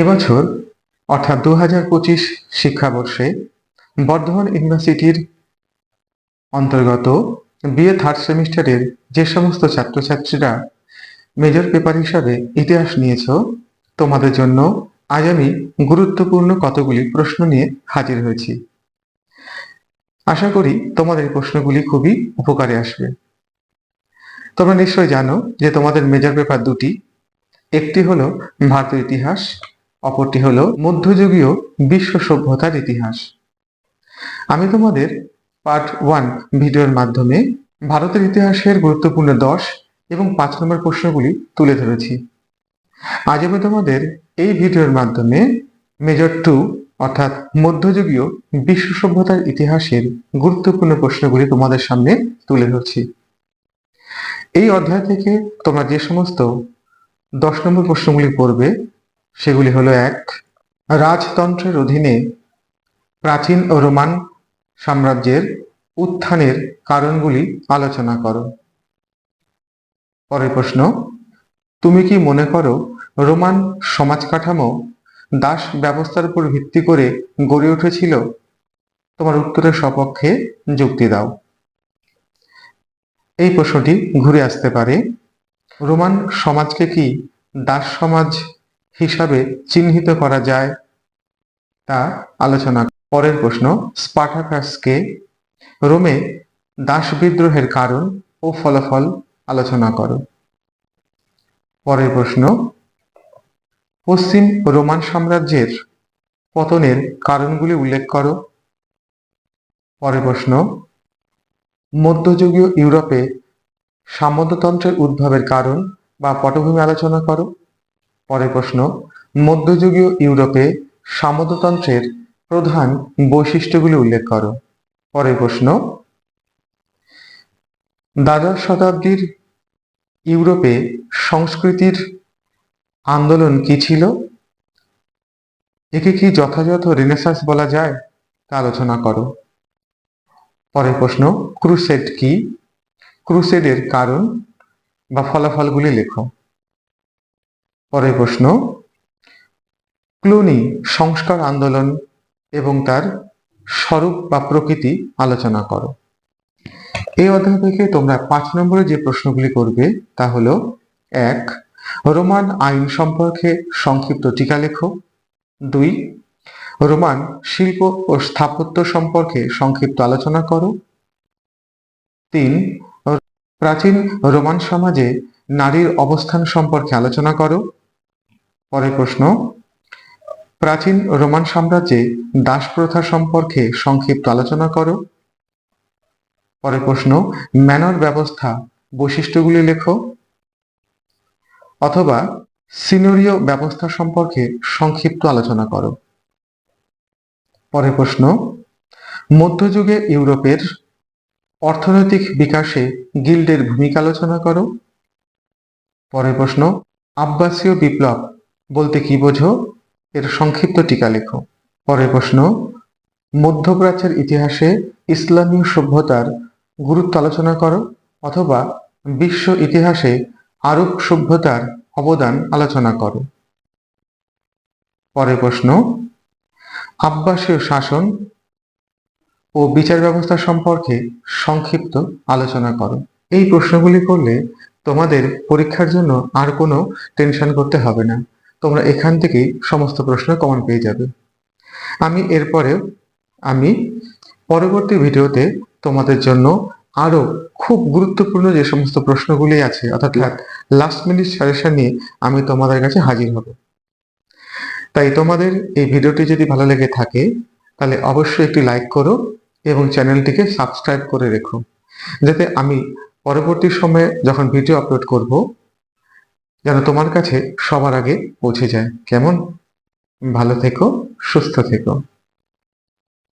এবছর, অর্থাৎ দু হাজার পঁচিশ শিক্ষাবর্ষে, বর্ধমান ইউনিভার্সিটির অন্তর্গত বিএ থার্ড সেমিস্টারের যে সমস্ত ছাত্রছাত্রীরা মেজর পেপার হিসাবে ইতিহাস নিয়েছ, তোমাদের জন্য আজ আমি গুরুত্বপূর্ণ কতগুলি প্রশ্ন নিয়ে হাজির হয়েছি। আশা করি তোমাদের প্রশ্নগুলি খুবই উপকারে আসবে। তোমরা নিশ্চয়ই জানো যে তোমাদের মেজর পেপার দুটি, একটি হলো ভারতের ইতিহাস অপরটি হলো মধ্যযুগীয় বিশ্ব সভ্যতার ইতিহাস। আমি তোমাদের পার্ট ওয়ান ভিডিওর মাধ্যমে ভারতের ইতিহাসের গুরুত্বপূর্ণ দশ এবং পাঁচ নম্বর প্রশ্নগুলি তুলে ধরেছি। আজ আমি তোমাদের এই ভিডিওর মাধ্যমে মেজর টু অর্থাৎ মধ্যযুগীয় বিশ্ব সভ্যতার ইতিহাসের গুরুত্বপূর্ণ প্রশ্নগুলি তোমাদের সামনে তুলে ধরছি। এই অধ্যায় থেকে তোমরা যে সমস্ত দশ নম্বর প্রশ্নগুলি পড়বে সেগুলি হলো এক, রাজতন্ত্রের অধীনে প্রাচীন ও রোমান সাম্রাজ্যের উত্থানের কারণগুলি আলোচনা করো। পরের প্রশ্ন, তুমি কি মনে করো রোমান সমাজ কাঠামো দাস ব্যবস্থার উপর ভিত্তি করে গড়ে উঠেছিল? তোমার উত্তরের সপক্ষে যুক্তি দাও। এই প্রশ্নটি ঘুরে আসতে পারে, রোমান সমাজকে কি দাস সমাজ হিসাবে চিহ্নিত করা যায় তা আলোচনা। পরের প্রশ্ন, স্পার্টাকাসকে রোমে দাস বিদ্রোহের কারণ ও ফলাফল আলোচনা করো। পরের প্রশ্ন, পশ্চিম রোমান সাম্রাজ্যের পতনের কারণগুলি উল্লেখ করো। পরের প্রশ্ন, মধ্যযুগীয় ইউরোপে সামন্ততন্ত্রের উদ্ভবের কারণ বা পটভূমি আলোচনা করো। পরের প্রশ্ন, মধ্যযুগীয় ইউরোপে সামন্ততন্ত্রের প্রধান বৈশিষ্ট্যগুলি উল্লেখ করো। পরের প্রশ্ন, দ্বাদশ শতাব্দীর ইউরোপে সংস্কৃতির আন্দোলন কি ছিল? একে কি যথাযথ রেনেসাস বলা যায়? তা আলোচনা করো। পরের প্রশ্ন, ক্রুসেড কি? ক্রুসেডের কারণ বা ফলাফলগুলি লেখো। পরের প্রশ্ন, ক্লুনি সংস্কার আন্দোলন এবং তার স্বরূপ বা প্রকৃতি আলোচনা করো। এই অধ্যায় থেকে তোমরা পাঁচ নম্বরে যে প্রশ্নগুলি করবে তা হলো, এক, রোমান আইন সম্পর্কে সংক্ষিপ্ত টিকা লেখো। দুই, রোমান শিল্প ও স্থাপত্য সম্পর্কে সংক্ষিপ্ত আলোচনা করো। তিন, প্রাচীন রোমান সমাজে নারীর অবস্থান সম্পর্কে আলোচনা করো। পরের প্রশ্ন, প্রাচীন রোমান সাম্রাজ্যে দাস প্রথা সম্পর্কে সংক্ষিপ্ত আলোচনা করো। পরের প্রশ্ন, ম্যানর ব্যবস্থা বৈশিষ্ট্যগুলি লেখো। অথবা সিনোরিও ব্যবস্থা সম্পর্কে সংক্ষিপ্ত আলোচনা করো। পরের প্রশ্ন, মধ্যযুগে ইউরোপের অর্থনৈতিক বিকাশে গিল্ডের ভূমিকা আলোচনা করো। পরের প্রশ্ন, আব্বাসীয় বিপ্লব বলতে কি বোঝো? এর সংক্ষিপ্ত টিকা লেখো। পরের প্রশ্ন, মধ্যপ্রাচ্যের ইতিহাসে ইসলামীয় সভ্যতার গুরুত্ব আলোচনা করো অথবা বিশ্ব ইতিহাসে আরব সভ্যতার অবদান আলোচনা করো। পরের প্রশ্ন, আব্বাসীয় শাসন ও বিচার ব্যবস্থা সম্পর্কে সংক্ষিপ্ত আলোচনা করো। এই প্রশ্নগুলি করলে তোমাদের পরীক্ষার জন্য আর কোনো টেনশন করতে হবে না। তোমরা এখান থেকেই সমস্ত প্রশ্ন কমন পেয়ে যাবে। আমি এরপরেও আমি পরবর্তী ভিডিওতে তোমাদের জন্য আরও খুব গুরুত্বপূর্ণ যে সমস্ত প্রশ্নগুলি আছে অর্থাৎ লাস্ট মিনিট সাজেশন নিয়ে আমি তোমাদের কাছে হাজির হব। তাই তোমাদের এই ভিডিওটি যদি ভালো লেগে থাকে তাহলে অবশ্যই একটি লাইক করো এবং চ্যানেলটিকে সাবস্ক্রাইব করে রেখো। যাতে আমি পরবর্তী সময়ে যখন ভিডিও আপলোড করব যেন তোমার কাছে সবার আগে পৌঁছে যায়। কেমন? ভালো থেকো সুস্থ থেকো।